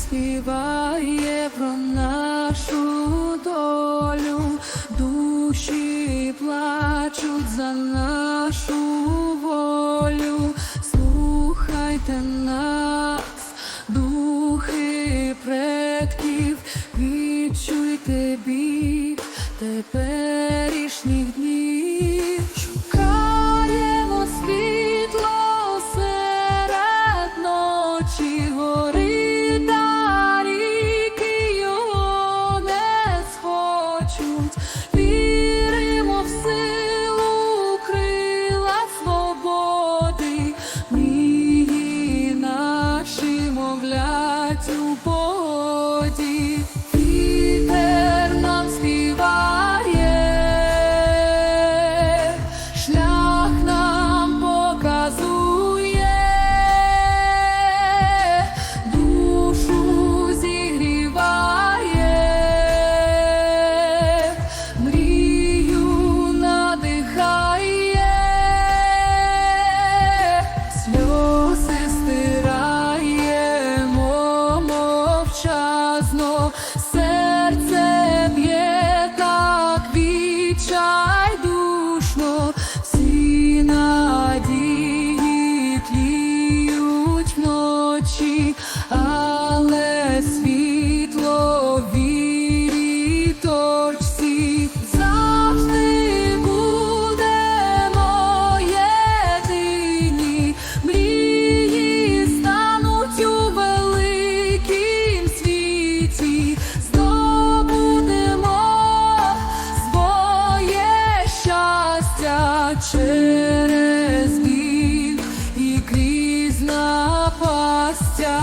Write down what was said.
співає про нашу долю, душі плачуть за нашу волю. Слухайте нас, духи предків, відчуйте біль теперішніх днів. Шукаємо світло серед ночі, віримо в силу крила свободи, мрії мовлять у погоді. через біль і крізь напастя.